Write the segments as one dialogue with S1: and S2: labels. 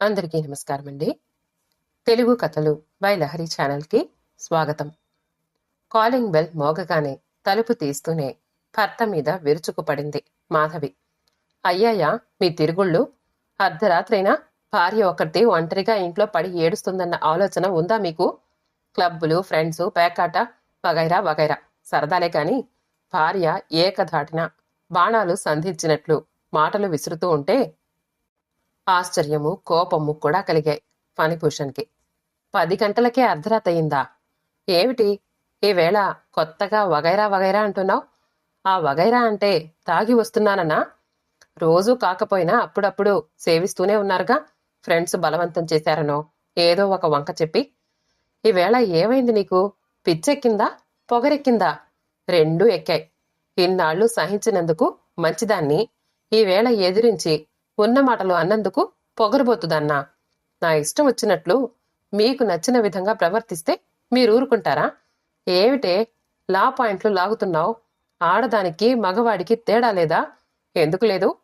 S1: అందరికీ నమస్కారం అండి తెలుగు కథలు బై లహరి ఛానల్కి స్వాగతం. కాలింగ్ బెల్ మోగగానే తలుపు తీస్తూనే భర్త మీద విరుచుకుపడింది మాధవి. అయ్యాయా మీ తిరుగుళ్ళు. అర్ధరాత్రైనా భార్య ఒకటి ఒంటరిగా ఇంట్లో పడి ఏడుస్తుందన్న ఆలోచన ఉందా మీకు? క్లబ్బులు ఫ్రెండ్స్ పేకాట వగైరా వగైరా. సరదాలే కాని భార్య ఏకధాటిన బాణాలు సంధించినట్లు మాటలు విసురుతూ ఉంటే ఆశ్చర్యము కోపము కూడా కలిగాయి ఫణిభూషణ్కి పది గంటలకే అర్ధరాత అయిందా? ఏమిటి? ఈవేళ కొత్తగా వగైరా వగైరా అంటున్నావు? ఆ వగైరా అంటే తాగి వస్తున్నానన్నా? రోజూ కాకపోయినా అప్పుడప్పుడు సేవిస్తూనే ఉన్నారుగా? ఫ్రెండ్స్ బలవంతం చేశారనో ఏదో ఒక వంక చెప్పి. ఈవేళ ఏమైంది నీకు? పిచ్చెక్కిందా? పొగరెక్కిందా? రెండూ ఎక్కాయి. ఇన్నాళ్ళు సహించినందుకు మంచిదాన్ని. ఈవేళ ఎదిరించి ఉన్న మాటలు అన్నందుకు పొగరబోతుదన్నా. నా ఇష్టం వచ్చినట్లు మీకు నచ్చిన విధంగా ప్రవర్తిస్తే మీరు ఊరుకుంటారా? ఏమిటే లా పాయింట్లు లాగుతున్నావు? ఆడదానికి మగవాడికి తేడా లేదా? ఎందుకు లేదు?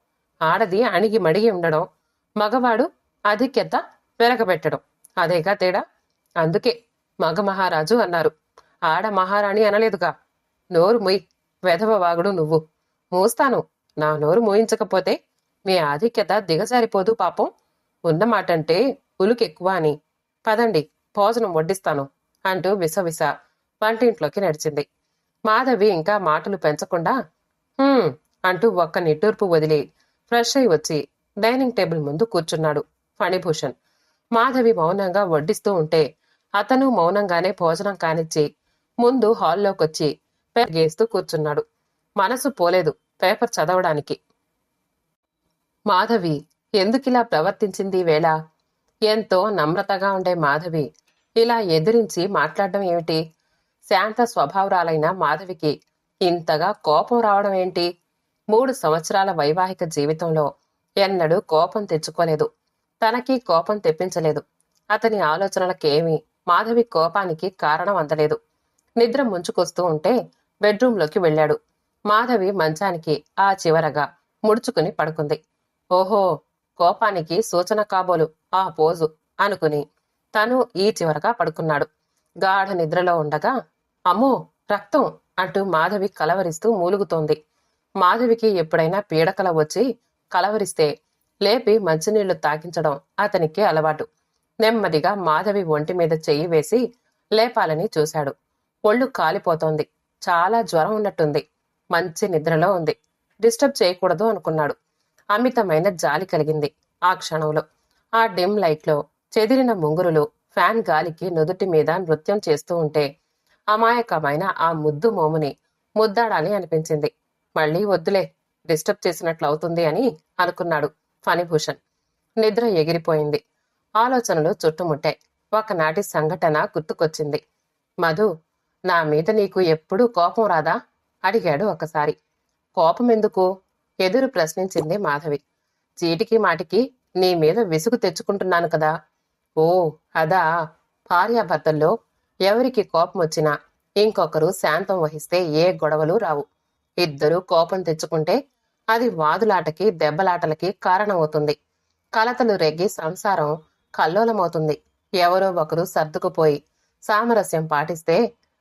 S1: ఆడది అణిగి మడిగి ఉండడం మగవాడు ఆధిక్యత వెనకబెట్టడం అదేగా తేడా? అందుకే మగ మహారాజు అన్నారు. ఆడ మహారాణి అనలేదుగా. నోరు మొయ్ వెధవ వాగుడు నువ్వు. మూస్తాను. నా నోరు మోయించకపోతే మీ ఆధిక్యత దిగజారిపోదు పాపం. ఉన్నమాటంటే ఉలుకెక్కువ అని పదండి భోజనం వడ్డిస్తాను అంటూ విసవిస వంటింట్లోకి నడిచింది. మాధవి ఇంకా మాటలు పెంచకుండా అంటూ ఒక్క నిట్టూర్పు వదిలి ఫ్రెష్ అయి వచ్చి డైనింగ్ టేబుల్ ముందు కూర్చున్నాడు ఫణిభూషణ్. మాధవి మౌనంగా వడ్డిస్తూ ఉంటే అతను మౌనంగానే భోజనం కానిచ్చి ముందు హాల్లోకొచ్చి పేపర్ గీస్తూ కూర్చున్నాడు. మనసు పోలేదు పేపర్ చదవడానికి. మాధవి ఎందుకిలా ప్రవర్తించింది వేళ? ఎంతో నమ్రతగా ఉండే మాధవి. ఇలా ఎదిరించి మాట్లాడడం ఏమిటి? శాంత స్వభావరాలైన మాధవికి ఇంతగా కోపం రావడం ఏంటి? మూడు సంవత్సరాల వైవాహిక జీవితంలో ఎన్నడూ కోపం తెచ్చుకోలేదు. తనకి కోపం తెప్పించలేదు. అతని ఆలోచనలకేమీ మాధవి కోపానికి కారణం అందలేదు. నిద్ర ముంచుకొస్తూ ఉంటే బెడ్రూంలోకి వెళ్ళాడు. మాధవి మంచానికి ఆ చివరగా ముడుచుకుని పడుకుంది. ఓహో కోపానికి సూచన కాబోలు. ఆ పోజు అనుకుని. తను ఈ చివరగా పడుకున్నాడు. గాఢ నిద్రలో ఉండగా అమ్మో రక్తం! అంటూ మాధవి కలవరిస్తూ మూలుగుతోంది. మాధవికి ఎప్పుడైనా పీడకల వచ్చి కలవరిస్తే లేపి మంచినీళ్ళు తాకించడం అతనికి అలవాటు. నెమ్మదిగా మాధవి ఒంటి మీద చెయ్యి వేసి లేపాలని చూశాడు. ఒళ్ళు కాలిపోతోంది. చాలా జ్వరం ఉన్నట్టుంది. మంచి నిద్రలో ఉంది. డిస్టర్బ్ చేయకూడదు అనుకున్నాడు. అమితమైన జాలి కలిగింది ఆ క్షణంలో. ఆ డిమ్ లైట్లో చెదిరిన ముంగురులు ఫ్యాన్ గాలికి నుదుటి మీద నృత్యం చేస్తూ ఉంటే అమాయకమైన ఆ ముద్దు మోముని ముద్దాడాలి అనిపించింది. మళ్ళీ వద్దులే డిస్టర్బ్ చేసినట్లు అవుతుంది అని అనుకున్నాడు ఫణిభూషణ్. నిద్ర ఎగిరిపోయింది. ఆలోచనలు చుట్టుముట్టాయి. ఒకనాటి సంఘటన గుర్తుకొచ్చింది. మధు నా మీద నీకు ఎప్పుడూ కోపం రాదా? అడిగాడు ఒకసారి. కోపం ఎందుకు ఎదురు ప్రశ్నించింది మాధవి. చీటికి మాటికి నీ మీద విసుగు తెచ్చుకుంటున్నాను కదా. ఓ అదా. భార్యాభర్తల్లో ఎవరికి కోపం వచ్చినా ఇంకొకరు శాంతం వహిస్తే ఏ గొడవలు రావు. ఇద్దరూ కోపం తెచ్చుకుంటే అది వాదులాటకి దెబ్బలాటలకి కారణమవుతుంది. కలతలు రెగ్గి సంసారం కల్లోలమవుతుంది. ఎవరో ఒకరు సర్దుకుపోయి సామరస్యం పాటిస్తే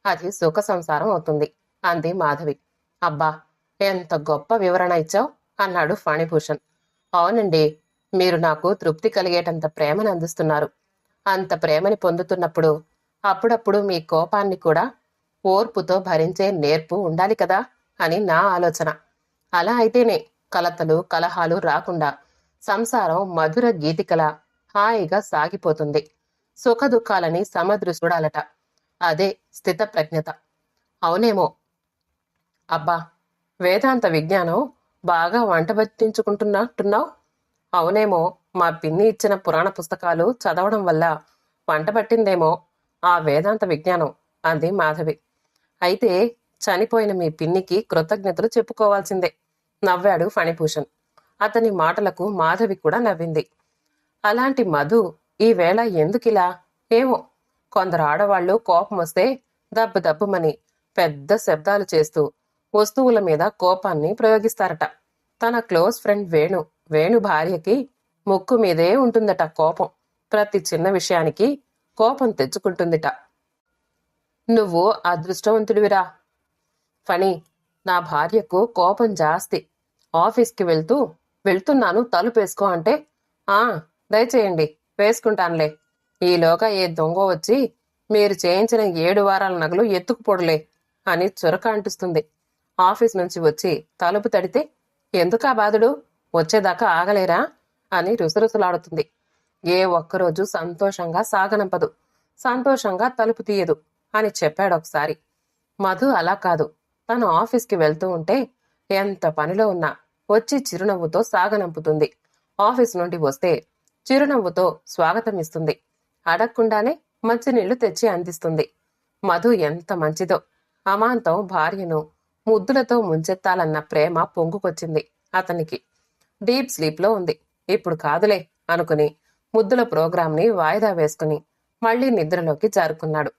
S1: అది సుఖ సంసారం అవుతుంది అంది మాధవి. అబ్బా ఎంత గొప్ప వివరణ ఇచ్చావు? అన్నాడు ఫణిభూషణ్. అవునండి మీరు నాకు తృప్తి కలిగేటంత ప్రేమను అందిస్తున్నారు. అంత ప్రేమని పొందుతున్నప్పుడు అప్పుడప్పుడు మీ కోపాన్ని కూడా ఓర్పుతో భరించే నేర్పు ఉండాలి కదా? అని నా ఆలోచన. అలా అయితేనే కలతలు కలహాలు రాకుండా సంసారం మధుర గీతికల హాయిగా సాగిపోతుంది. సుఖ దుఃఖాలని సమదృశుడాలట అదే స్థిత ప్రజ్ఞత అవునేమో? అబ్బా వేదాంత విజ్ఞానం బాగా వంట పట్టించుకుంటున్నట్టున్నావు? అవునేమో మా పిన్ని ఇచ్చిన పురాణ పుస్తకాలు చదవడం వల్ల వంట పట్టిందేమో ఆ వేదాంత విజ్ఞానం అంది మాధవి. అయితే చనిపోయిన మీ పిన్నికి కృతజ్ఞతలు చెప్పుకోవాల్సిందే నవ్వాడు ఫణిభూషణ్. అతని మాటలకు మాధవి కూడా నవ్వింది. అలాంటి మధు ఈవేళ ఎందుకిలా? ఏమో కొందరు ఆడవాళ్ళు కోపం వస్తే దబ్బు దబ్బుమని పెద్ద శబ్దాలు చేస్తూ వస్తువుల మీద కోపాన్ని ప్రయోగిస్తారట. తన క్లోజ్ ఫ్రెండ్ వేణు వేణు భార్యకి ముక్కు మీదే ఉంటుందట కోపం. ప్రతి చిన్న విషయానికి కోపం తెచ్చుకుంటుందిట. నువ్వు అదృష్టవంతుడివిరా. ఫణి నా భార్యకు కోపం జాస్తి. ఆఫీస్కి వెళ్తూ వెళ్తున్నాను తలుపేసుకో అంటే ఆ దయచేయండి వేసుకుంటానులే. ఈలోగా ఏ దొంగ వచ్చి మీరు చేయించిన ఏడు వారాల నగలు ఎత్తుకుపోడులే అని చురక అంటిస్తుంది. ఆఫీస్ నుంచి వచ్చి తలుపు తడితే ఎందుకా బాధుడు? వచ్చేదాకా ఆగలేరా? అని రుసరుసలాడుతుంది. ఏ ఒక్కరోజు సంతోషంగా సాగనంపదు. సంతోషంగా తలుపు తీయదు అని చెప్పాడు ఒకసారి. మధు అలా కాదు. తను ఆఫీస్కి వెళ్తూ ఉంటే ఎంత పనిలో ఉన్నా వచ్చి చిరునవ్వుతో సాగనంపుతుంది. ఆఫీస్ నుండి వస్తే చిరునవ్వుతో స్వాగతం ఇస్తుంది. అడగకుండానే మంచినీళ్ళు తెచ్చి అందిస్తుంది. మధు ఎంత మంచిదో అమాంతం భార్యను ముద్దులతో ముంచెత్తాలన్న ప్రేమ పొంగుకొచ్చింది అతనికి. డీప్ స్లీప్లో ఉంది. ఇప్పుడు కాదులే అనుకుని ముద్దుల ప్రోగ్రాంని వాయిదా వేసుకుని మళ్ళీ నిద్రలోకి జారుకున్నాడు.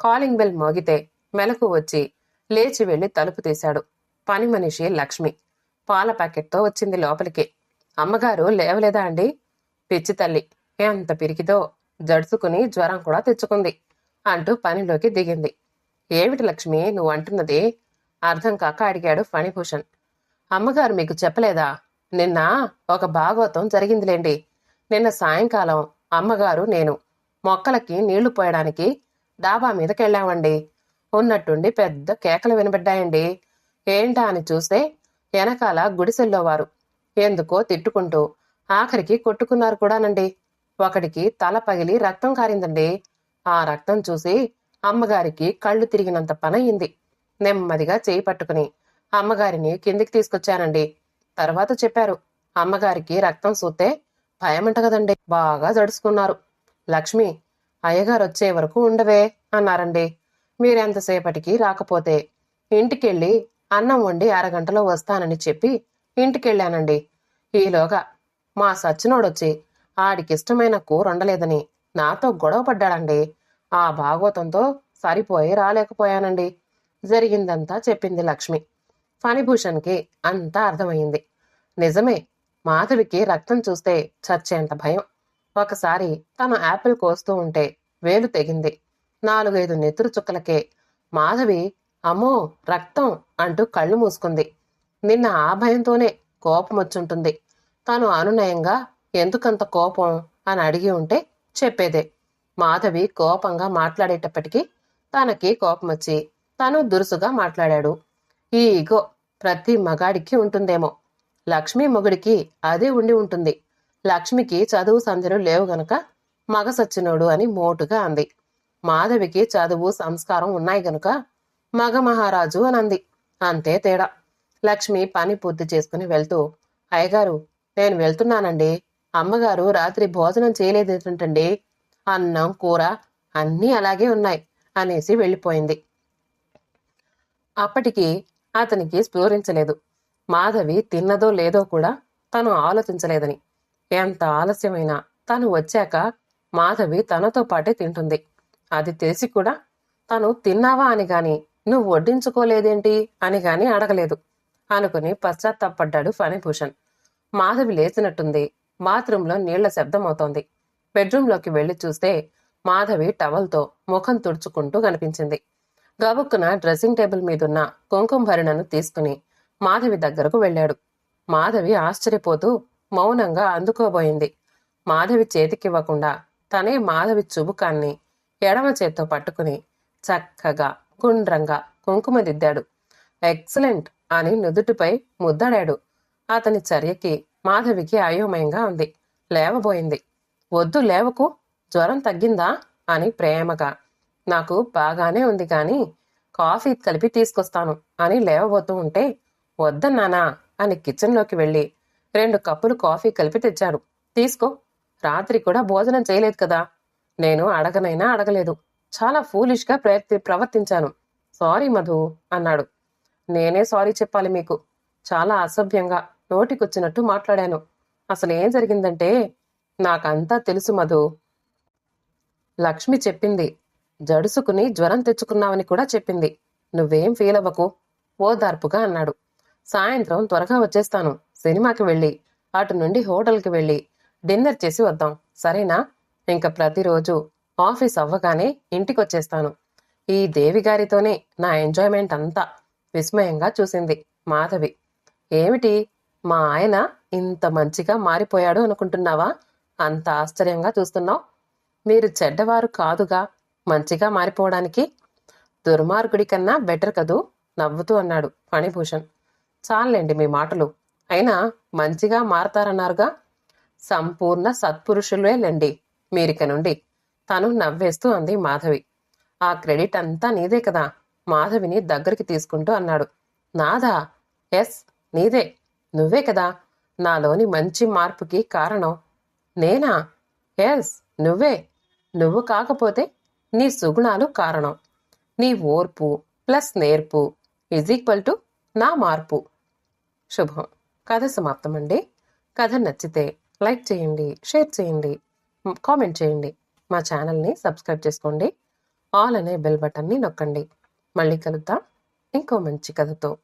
S1: కాలింగ్ బెల్ మోగితే మెలకు వచ్చి లేచి వెళ్ళి తలుపు తీశాడు. పని మనిషి లక్ష్మి. పాల ప్యాకెట్తో వచ్చింది లోపలికి. అమ్మగారు లేవలేదా అండి? పిచ్చి తల్లి ఎంత పిరికిదో జడుసుకుని జ్వరం కూడా తెచ్చుకుంది అంటూ పనిలోకి దిగింది. ఏమిటి లక్ష్మి నువ్వు అంటున్నది? అర్థం కాక అడిగాడు ఫణిభూషణ్. అమ్మగారు మీకు చెప్పలేదా? నిన్న ఒక భాగవతం జరిగిందిలేండి. నిన్న సాయంకాలం అమ్మగారు నేను మొక్కలకి నీళ్ళు పోయడానికి డాబా మీదకెళ్ళామండి. ఉన్నట్టుండి పెద్ద కేకలు వినబడ్డాయండి. ఏంటా అని చూస్తే వెనకాల గుడిసెల్లో వారు ఎందుకో తిట్టుకుంటూ ఆఖరికి కొట్టుకున్నారు కూడానండి. ఒకడికి తల పగిలి రక్తం కారిందండి. ఆ రక్తం చూసి అమ్మగారికి కళ్ళు తిరిగినంత పనయింది. నెమ్మదిగా చేయి పట్టుకుని అమ్మగారిని కిందికి తీసుకొచ్చానండి. తర్వాత చెప్పారు అమ్మగారికి రక్తం సూతే భయమంట కదండి బాగా జడుచుకున్నారు. లక్ష్మి అయ్యగారు వచ్చే వరకు ఉండవే అన్నారండి. మీరెంతసేపటికి రాకపోతే ఇంటికెళ్ళి అన్నం వండి అరగంటలో వస్తానని చెప్పి ఇంటికెళ్ళానండి. ఈలోగా మా సచ్చినోడొచ్చి ఆడికిష్టమైన కూర ఉండలేదని నాతో గొడవ పడ్డాడండి. ఆ భాగవతంతో సరిపోయి రాలేకపోయానండి. జరిగిందంతా చెప్పింది లక్ష్మి. ఫణిభూషణ్కి అంతా అర్థమైంది నిజమే మాధవికి రక్తం చూస్తే చచ్చేంత భయం. ఒకసారి తను యాపిల్ కోస్తూ ఉంటే వేలు తెగింది. నాలుగైదు నెత్తురు చుక్కలకే మాధవి అమ్మో రక్తం అంటూ కళ్ళు మూసుకుంది. నిన్న ఆ భయంతోనే కోపం వచ్చుంటుంది. తాను అనునయంగా ఎందుకంత కోపం? అని అడిగి ఉంటే చెప్పేదే. మాధవి కోపంగా మాట్లాడేటప్పటికీ తనకి కోపం వచ్చి తను దురుసుగా మాట్లాడాడు. ఈ ఇగో ప్రతి మగాడికి ఉంటుందేమో. లక్ష్మి మొగుడికి అదే ఉండి ఉంటుంది. లక్ష్మికి చదువు సంధ్యలు లేవు గనక మగ సచ్చినోడు అని మోటుగా అంది. మాధవికి చదువు సంస్కారం ఉన్నాయి గనుక మగ మహారాజు అని అంది. అంతే తేడా. లక్ష్మి పని పూర్తి చేసుకుని వెళ్తూ అయ్యగారు నేను వెళ్తున్నానండి. అమ్మగారు రాత్రి భోజనం చేయలేదేంటండి? అన్నం కూర అన్నీ అలాగే ఉన్నాయి అనేసి వెళ్ళిపోయింది. అప్పటికి అతనికి స్ఫూరించలేదు. మాధవి తిన్నదో లేదో కూడా తను ఆలోచించలేదని. ఎంత ఆలస్యమైనా తను వచ్చాక మాధవి తనతో పాటే తింటుంది. అది తెలిసి కూడా తను తిన్నావా అని గాని నువ్వు వడ్డించుకోలేదేంటి అని గాని అడగలేదు. అనుకుని పశ్చాత్తాపడ్డాడు ఫణిభూషణ్. మాధవి లేచినట్టుంది. బాత్రూంలో నీళ్ళ శబ్దం అవుతోంది బెడ్రూంలోకి వెళ్ళి చూస్తే మాధవి టవల్తో ముఖం తుడుచుకుంటూ కనిపించింది. గబుక్కున డ్రెస్సింగ్ టేబుల్ మీదున్న కుంకుమ భరణను తీసుకుని మాధవి దగ్గరకు వెళ్ళాడు. మాధవి ఆశ్చర్యపోతూ మౌనంగా అందుకోబోయింది. మాధవి చేతికివ్వకుండా తనే మాధవి చుబుకాన్ని ఎడమ చేత్తో పట్టుకుని చక్కగా గుండ్రంగా కుంకుమ దిద్దాడు. ఎక్సలెంట్ అని నుదుటిపై ముద్దడాడు. అతని చర్యకి మాధవికి అయోమయంగా ఉంది. లేవబోయింది. వద్దు లేవకు. జ్వరం తగ్గిందా? అని ప్రేమగా నాకు బాగానే ఉంది కానీ కాఫీ కలిపి తీసుకొస్తాను అని లేవబోతూ ఉంటే వద్దన్నానా అని కిచెన్లోకి వెళ్ళి రెండు కప్పులు కాఫీ కలిపి తెచ్చాడు. తీసుకో రాత్రి కూడా భోజనం చేయలేదు కదా. నేను అడగనైనా అడగలేదు. చాలా ఫూలిష్గా ప్రయత్ని ప్రవర్తించాను. సారీ మధు అన్నాడు. నేనే సారీ చెప్పాలి మీకు. చాలా అసభ్యంగా నోటికొచ్చినట్టు మాట్లాడాను. అసలు ఏం జరిగిందంటే నాకంతా తెలుసు మధు. లక్ష్మి చెప్పింది జడుసుకుని జ్వరం తెచ్చుకున్నావని కూడా చెప్పింది. నువ్వేం ఫీల్ అవ్వకు ఓదార్పుగా అన్నాడు. సాయంత్రం త్వరగా వచ్చేస్తాను సినిమాకి వెళ్ళి అటు నుండి హోటల్కి వెళ్ళి డిన్నర్ చేసి వద్దాం సరేనా? ఇంక ప్రతిరోజు ఆఫీస్ అవ్వగానే ఇంటికి వచ్చేస్తాను ఈ దేవిగారితోనే నా ఎంజాయ్మెంట్ అంతా విస్మయంగా చూసింది మాధవి. ఏమిటి మా ఆయన ఇంత మంచిగా మారిపోయాడు అనుకుంటున్నావా? అంత ఆశ్చర్యంగా చూస్తున్నావు? మీరు చెడ్డవారు కాదుగా మంచిగా మారిపోవడానికి దుర్మార్గుడి కన్నా బెటర్ కదూ? నవ్వుతూ అన్నాడు ఫణిభూషణ్ చాలండి మీ మాటలు. అయినా మంచిగా మారతారన్నారుగా? సంపూర్ణ సత్పురుషులేలండి మీరిక నుండి. తను నవ్వేస్తూ అంది మాధవి. ఆ క్రెడిట్ అంతా నీదే కదా? మాధవిని దగ్గరికి తీసుకుంటూ అన్నాడు. నాదా? ఎస్ నీదే. నువ్వే కదా? నాలోని మంచి మార్పుకి కారణం. నేనా? ఎస్ నువ్వే. నువ్వు కాకపోతే నీ సుగుణాలు కారణం. నీ ఓర్పు ప్లస్ నేర్పు ఈజ్ ఈక్వల్ టు నా మార్పు. శుభం. కథ సమాప్తం అండి కథ నచ్చితే లైక్ చేయండి షేర్ చేయండి కామెంట్ చేయండి. మా ఛానల్ని సబ్స్క్రైబ్ చేసుకోండి. ఆల్ అనే బెల్ బటన్ని నొక్కండి. మళ్ళీ కలుద్దాం. ఇంకో మంచి కథతో.